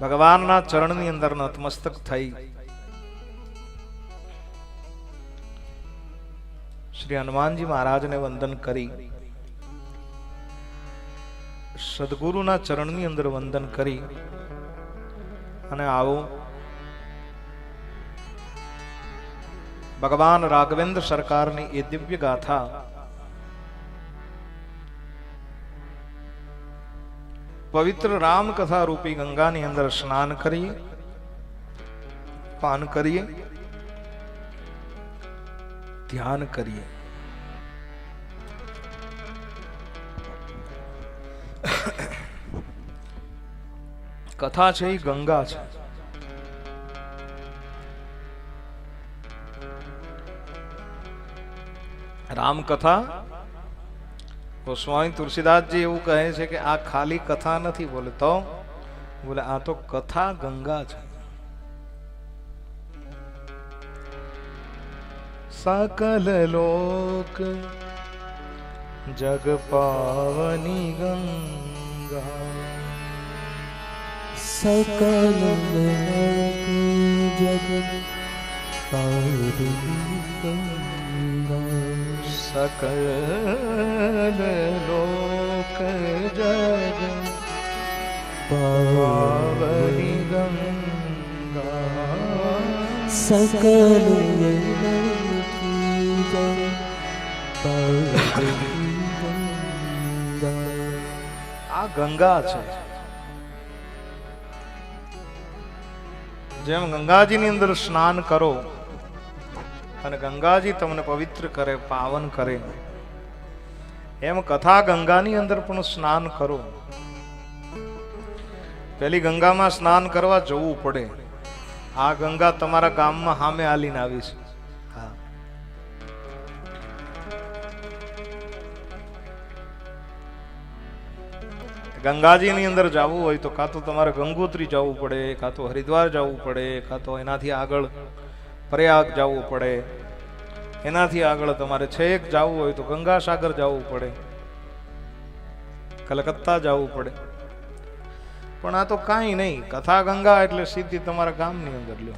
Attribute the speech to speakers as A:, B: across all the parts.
A: ભગવાનના ચરણની અંદર નતમસ્તક થઈ. શ્રી હનુમાનજી મહારાજને વંદન કરી. સદગુરુના ચરણની અંદર વંદન કરી. અને આવો. ભગવાન રાઘવેન્દ્ર સરકારની એ દિવ્ય ગાથા પવિત્ર રામકથા રૂપી ગંગાની અંદર સ્નાન કરીએ, પાન કરીએ, ધ્યાન કરીએ. કથા છે એ ગંગા છે. રામકથા તો સ્વામી તુલસીદાસજી એવું કહે છે કે આ ખાલી કથા નથી બોલતો. બોલે, આ તો કથા ગંગા છે. સકલ લોક જગ પાવની ગંગા. સકલ લોક જગ પાવની ગંગા.
B: सकल लोक जगत पावनी
A: આ ગંગા છે જેમ ગંગાજીની અંદર સ્નાન કરો અને ગંગાજી તમને પવિત્ર કરે, પાવન કરે. એમ કથા ગંગાની અંદર પણ સ્નાન કરો. પેલી ગંગામાં સ્નાન કરવા જવું પડે. આ ગંગા તમારા ગામમાં સામે હાલીને આવી છે. ગંગાજીની અંદર જવું હોય તો કાં તો તમારે ગંગોત્રી જવું પડે, કાં તો હરિદ્વાર જવું પડે, કાં તો એનાથી આગળ પ્રયાગ જવું પડે. એનાથી આગળ તમારે છેક જવું હોય તો ગંગાસાગર જવું પડે. કલકત્તા જવું પડે. પણ આ તો કાંઈ નહીં. કથા ગંગા એટલે સીધી તમારા ગામની અંદર લ્યો.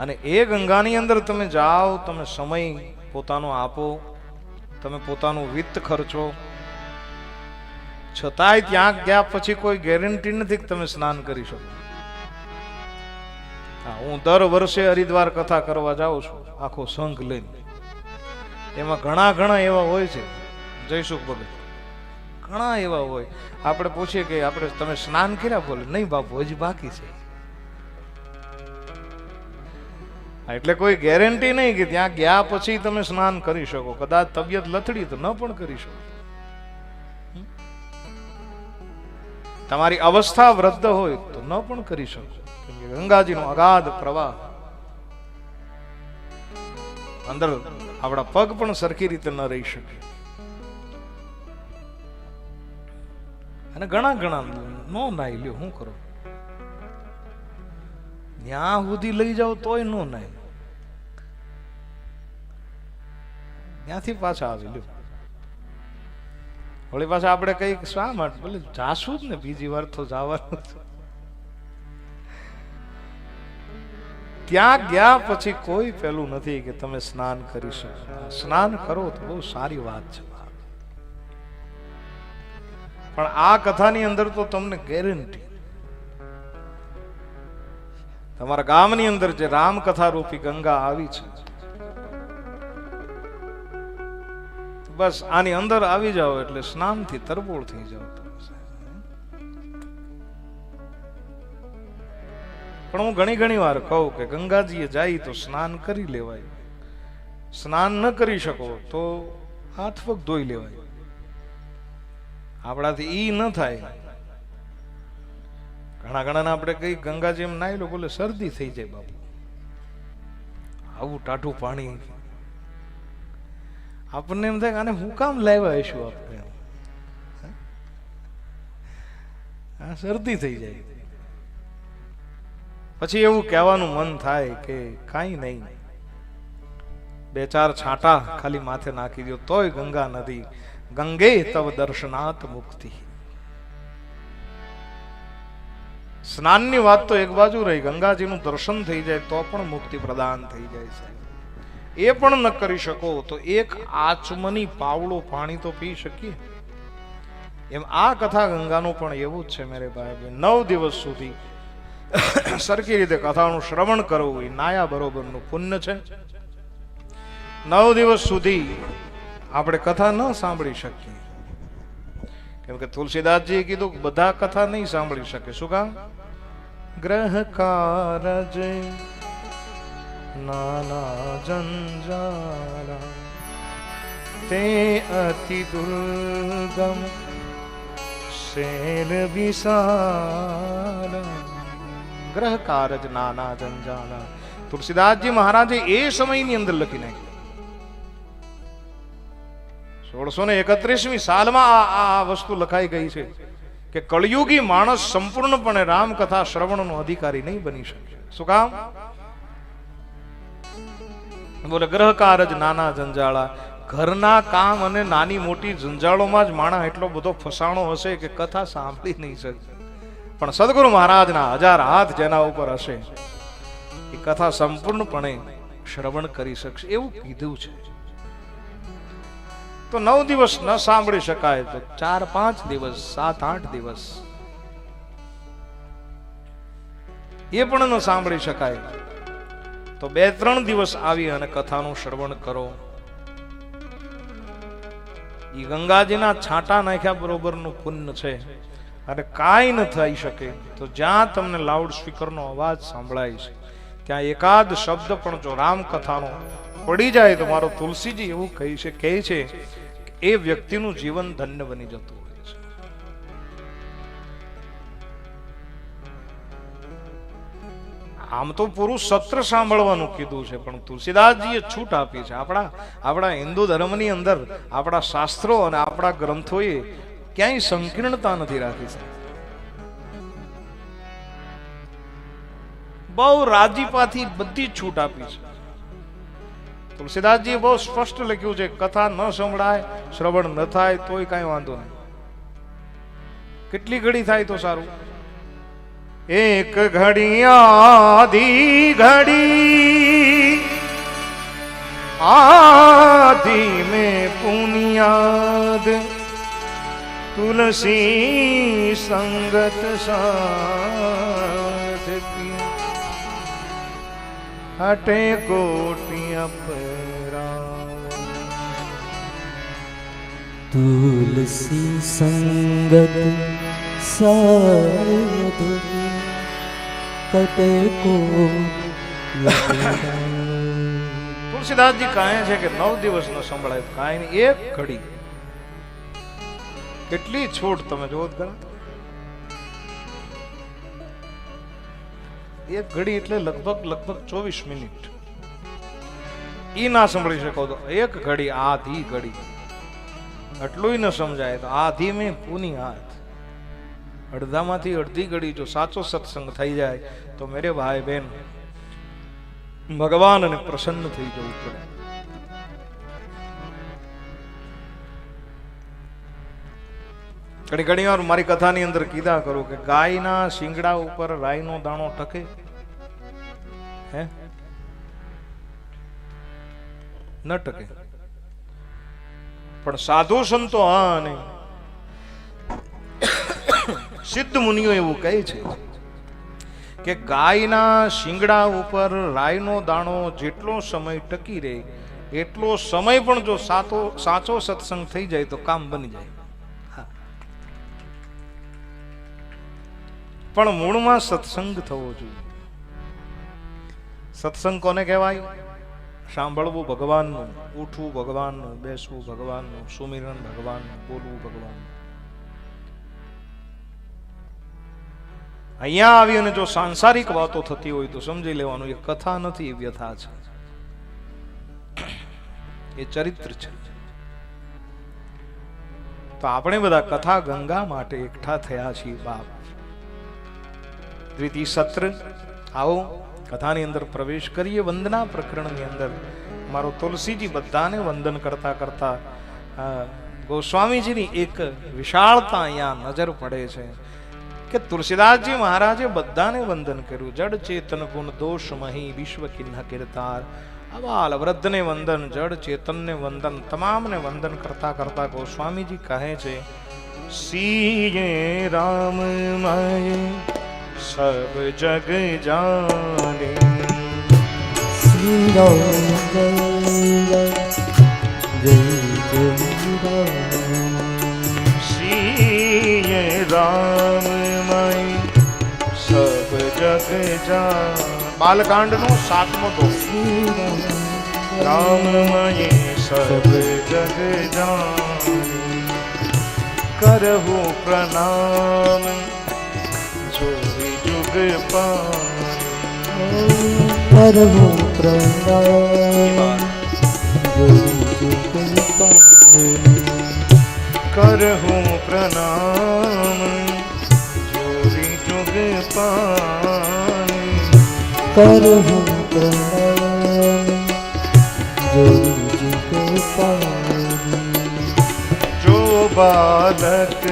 A: અને એ ગંગાની અંદર તમે જાઓ, તમે સમય પોતાનો આપો, તમે પોતાનું વિત્ત ખર્ચો છતાંય ત્યાં ગયા પછી કોઈ ગેરંટી નથી કે તમે સ્નાન કરી શકો. હા દર વર્ષે હરિદ્વાર કથા કરવા જાઉં છું, આખો સંઘ લઈને. એમાં ઘણા ઘણા એવા હોય છે. જયસુખ ભગત. ઘણા એવા હોય. આપણે પૂછીએ કે આપણે તમે સ્નાન કર્યા બોલે? નહીં બાપુ, હજી બાકી છે. એટલે કોઈ ગેરંટી નહીં કે ત્યાં ગયા પછી તમે સ્નાન કરી શકો. કદાચ તબિયત લથડી તો ન પણ કરી શકો. તમારી અવસ્થા વૃદ્ધ હોય તો ન પણ કરી શકો. કેમ ગંગાજીનો અગાધ પ્રવાહ અંદર આપણા પગ પણ સરખી રીતે ન રહી શકે. અને ઘણા ઘણા નો નાઈ લ્યો શું કરો? ત્યાં સુધી લઈ જાઓ તોય નો નાય ત્યાંથી પાછા આવી લ્યો. વળી પાછા આપણે કઈ શા માટે? બોલે જાશું જ ને, બીજી વાર તો જવાનું ત્યાં ગયા પછી કોઈ પેલું નથી કે તમે સ્નાન કરી શકો. સ્નાન કરો તો બહુ સારી વાત છે પણ આ કથાની અંદર તો તમને ગેરંટી. તમારા ગામની અંદર જે રામકથા રૂપી ગંગા આવી છે બસ આની અંદર આવી જાઓ એટલે સ્નાનથી તરબોળ થઈ જાઓ પણ હું ઘણી ઘણી વાર કહું કે ગંગાજીએ જાય તો સ્નાન કરી લેવાય. સ્નાન ન કરી શકો તો હાથ પગ ધોઈ લેવાય. આપણાથી ઈ ન થાય. ઘણા ઘણા આપણે કઈ ગંગાજી એમ નાઈ લો બોલે, શરદી થઈ જાય બાપુ. આવું ટાઢું પાણી આપણને એમ થાય આને હું કામ લાવ્યા હશું આપણે? હા? શરદી થઈ જાય. પછી એવું કહેવાનું મન થાય કે કાંઈ નહીં. બે ચાર છાંટા ખાલી માથે નાખી દો તોય ગંગા નદી. ગંગે તવ દર્શનાત મુક્તિ. સ્નાનની વાત તો એક બાજુ રહી. ગંગાજીનું દર્શન થઈ જાય તો પણ મુક્તિ પ્રદાન થઈ જાય છે એ પણ ન કરી શકો, તો એક આચમની પાવડો પાણી તો પી શકીએ. એમ આ કથા ગંગાનું પણ એવું જ છે મેરે ભાઈ નવ દિવસ સુધી સરખી રીતે કથાનું શ્રવણ કરવું એ નાયા બરોબરનું પુણ્ય છે. નવ દિવસ સુધી આપણે કથા ન સાંભળી શકીએ. કેમ કે તુલસીદાસજીએ કીધું બધા કથા નહીં સાંભળી શકે. શું કામ? ગ્રહ કારજ નાના જંજાલા તે અતિ દુર્ગમ શેર વિશાલ ગ્રહ કારજ નાના જંજાલા તુલસીદાસજી મહારાજે એ સમયની અંદર લખી નાખ્યું સોળસો ને એકત્રીસમી સાલમાં આ આ વસ્તુ લખાઈ ગઈ છે કે કળિયુગી માણસ સંપૂર્ણપણે રામકથા શ્રવણનો અધિકારી નહીં બની શકે શું કામ બોલે ગ્રહ કારજ નાના જંજાળા. ઘરના કામ અને નાની મોટી જંજાળોમાં જ માણસ એટલો બધો ફસાણો હશે કે કથા સાંભળી નહીં શકે પણ સદગુરુ મહારાજના હજાર હાથ જેના ઉપર હશે, એ કથા સંપૂર્ણપણે શ્રવણ કરી શકશે. એવું કીધું છે. તો નવ દિવસ ન સાંભળી શકાય, તો ચાર, પાંચ દિવસ, સાત, આઠ દિવસ. એ પણ ન સાંભળી શકાય. તો બે ત્રણ દિવસ આવી અને કથાનું શ્રવણ કરો. એ ગંગાજીના છાંટા નાખ્યા બરોબરનું પુણ્ય છે. અને કાંઈ ન થઈ શકે તો જ્યાં તમને લાઉડ સ્પીકરનો અવાજ સંભળાય છે, ત્યાં એકાદ શબ્દ પણ જો રામ કથાનો પડી જાય તો મારો તુલસીજી એવું કહે છે કહે છે એ વ્યક્તિનું જીવન ધન્ય બની જતું. આમ તો પૂરું સત્ર સાંભળવાનું કીધું છે, પણ તુલસીદાસજીએ છૂટ આપી છે. આપણા આપણા હિન્દુ ધર્મની અંદર આપણા શાસ્ત્રો અને આપણા ગ્રંથોએ ક્યાંય સંકીર્ણતા નથી રાખી છે. બહુ રાજીપાથી બધી છૂટ આપી છે. તુલસીદાસજીએ બહુ સ્પષ્ટ લખ્યું છે, કથા ન સંભળાય, શ્રવણ ન થાય, તોય કાંઈ વાંધો નહીં. કેટલી ઘડી થાય તો સારું? એક ઘડિયાધી ઘડી. આધી મેં પુનિયાદ. તુલસી સંગત સાથ હટે કોટિયા પરા
B: તુલસી સંગત સાધ સંકટ કો
A: તુલસીદાસજી કહે છે કે નવ દિવસ ન સંભળાય. કાંઈ નહીં એક ઘડી. કેટલી છૂટ તમે જોવો ખરા એક ઘડી એટલે લગભગ લગભગ ચોવીસ મિનિટ. ઈ ના સંભળી શકો તો એક ઘડી, આધી ઘડી. આટલું ન સમજાય તો આધી મેં પૂની હાથ અડધામાંથી અડધી ઘડી જો સાચો સત્સંગ થઈ જાય, તો મેરે ભાઈ બહેન, ભગવાન અને પ્રસન્ન થઈ જવું પડે. ઘણી ઘણી વાર મારી કથાની અંદર કીધા કરું કે ગાયના શિંગડા ઉપર રાઈનો દાણો ટકે. હે? ન ટકે. પણ સાધુ સંતો હા નહીં સિદ્ધ મુનિઓ એવું કહે છે કે ગાયના શિંગડા ઉપર રાયનો દાણો જેટલો સમય ટકી રહે, એટલો સમય પણ જો સાચો સાચો સત્સંગ થઈ જાય તો કામ બની જાય. પણ મૂળમાં સત્સંગ થવો જોઈએ. સત્સંગ કોને કહેવાય? સાંભળવું ભગવાનનું, ઉઠવું ભગવાનનું, બેસવું ભગવાનનું, સુમિરન ભગવાનનું, બોલવું ભગવાનનું. અહીંયા આવી અને જો સાંસારિક વાતો થતી હોય તો સમજી લેવાનું, એ કથા નથી, એ વ્યથા છે. એ ચરિત્ર છે. તો આપણે બધા કથા ગંગા માટે એકઠા થયા છીએ, બાપ. દ્વિતીય સત્ર, આવો, કથાની અંદર પ્રવેશ કરીએ, વંદના પ્રકરણની અંદર. મારો તુલસીજી બધાને વંદન કરતા કરતા ગોસ્વામીજીની એક વિશાળતા અહીંયા નજર પડે છે. કે તુલસીદાસજી મહારાજે બધાને વંદન કર્યું. જડ ચેતન ગુણ દોષ મહી વિશ્વ કિન્હ કીર્તાર. અબાલ વૃદ્ધને વંદન જડ ચેતનને વંદન તમામને વંદન કરતા કરતા ગોસ્વામીજી કહે છે સીએ રામ મય સબ જગ જાને.
B: શ્રી રામ
A: જગ જાન. બાલકાંડનો સાતમો
B: રામ
A: રામમયે સર્વ જગ કરહુ પ્રણામ. જોઈ જુગ
B: કરવો પ્રણામ.
A: કરહુ પ્રણામ. જોરી જુગ પાની
B: કરવો પ્રણામ જય જય પાણી
A: જો બાલક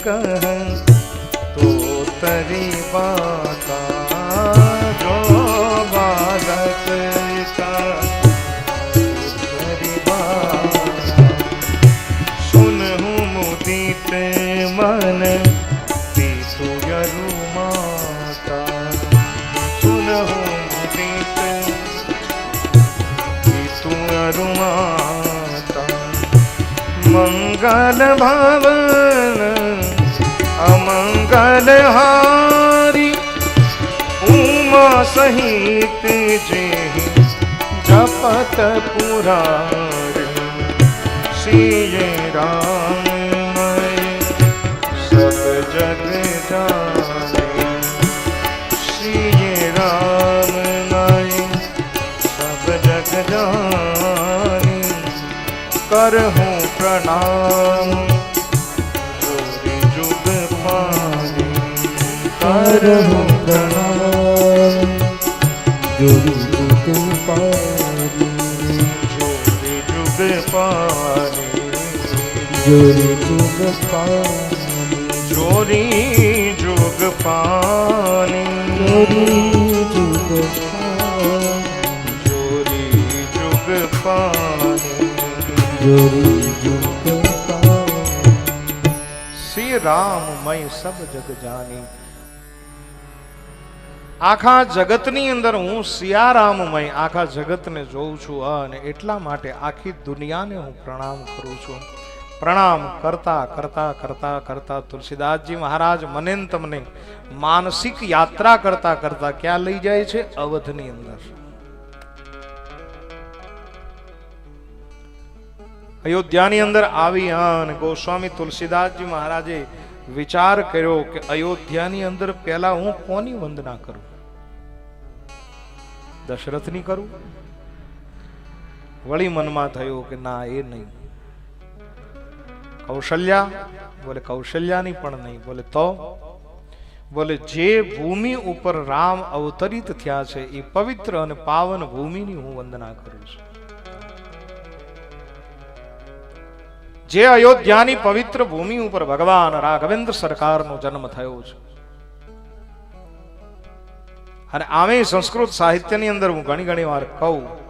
A: કહ હું મુદિત પીતુ યરુ માતા મંગલ ભવન અમંગલ હારી ઉમા સહિત જે જપત પુરારી શ્રી રામ કરહું પ્રણામ જોરી જુગ પાની
B: કરવું પ્રણામ જોડી જુગ પારી
A: જોરી જુગ પારી
B: જોડી જુગ પારી
A: જોરી જુગ પારી
B: જોડી જુગ પાણી
A: શ્રી રામ મય સબ જગ જાની. આખા જગતની અંદર હું સિયારામમય આખા જગતને જોઉં છું અને એટલા માટે આખી દુનિયાને હું પ્રણામ કરું છું. પ્રણામ કરતા કરતા કરતા કરતા તુલસીદાસજી મહારાજ મને તમને માનસિક યાત્રા કરતા કરતા ક્યાં લઈ જાય છે? અવધની અંદર. અયોધ્યાની અંદર આવી અને ગોસ્વામી તુલસીદાસજી મહારાજે વિચાર કર્યો કે અયોધ્યાની અંદર પહેલા હું કોની વંદના કરું? દશરથની કરું? વળી મનમાં થયું કે ના, એ નહીં. કૌશલ્યા, બોલે કૌશલ્યાની પણ નહીં, બોલે તો? બોલે જે ભૂમિ ઉપર રામ અવતરિત થયા છે, એ પવિત્ર અને પાવન ભૂમિની હું વંદના કરું છું. જે અયોધ્યાની પવિત્ર ભૂમિ ઉપર ભગવાન રાઘવેન્દ્ર સરકારનો જન્મ થયો છે. અને આમે સંસ્કૃત સાહિત્યની અંદર હું ઘણી ઘણી વાર કહું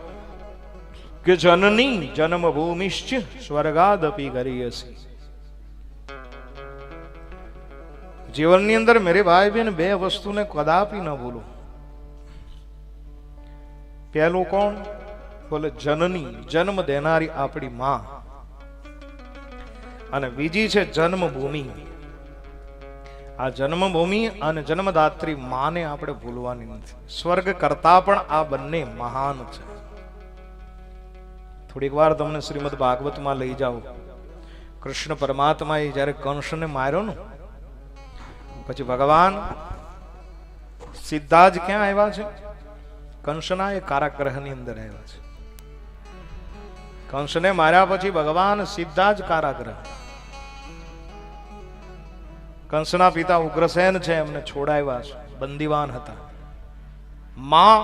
A: કે જનની જન્મભૂમિશ્ચ સ્વર્ગાદપી ગરીયસી. જીવનની અંદર મેરે ભાઈ બહેન બે વસ્તુને કદાપી ન ભૂલો. પહેલું કોણ? બોલે જનની જન્મ દેનારી આપણી માં. અને બીજી છે જન્મભૂમિ. આ જન્મભૂમિ અને જન્મદાત્રી માને આપણે ભૂલવાની નથી. સ્વર્ગ કરતા પણ આ બંને મહાન છે. થોડીક વાર તમને શ્રીમદ ભાગવતમાં લઈ જાઓ. કૃષ્ણ પરમાત્માએ જ્યારે કંસને માર્યો ને, પછી ભગવાન સીધા જ ક્યાં આવ્યા છે? કંસના એ કારાગ્રહની અંદર આવ્યા છે. કંસને માર્યા પછી ભગવાન સીધા જ કારાગ્રહ કંસના પિતા ઉગ્રસેન છે, એમને છોડાવ્યા છે. બંદીવાન હતા. માં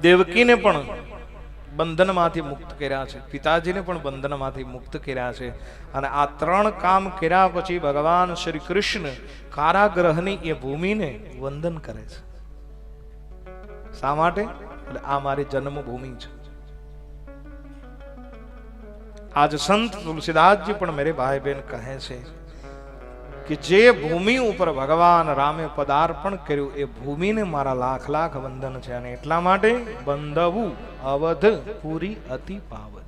A: દેવકીને પણ બંધનમાંથી મુક્ત કર્યા છે. પિતાજીને પણ બંધનમાંથી મુક્ત કર્યા છે. અને આ ત્રણ કામ કર્યા પછી ભગવાન શ્રી કૃષ્ણ કારાગ્રહની એ ભૂમિને વંદન કરે છે. શા માટે? એટલે આ મારી જન્મભૂમિ છે. આજ સંત તુલસીદાસજી પણ મેરે ભાઈ બહેન કહે છે કે જે ભૂમિ ઉપર ભગવાન રામે પદાર્પણ કર્યું, એ ભૂમિને મારા લાખ લાખ વંદન છે અને એટલા માટે બંધવું અવધ પૂરી અતિ પાવન.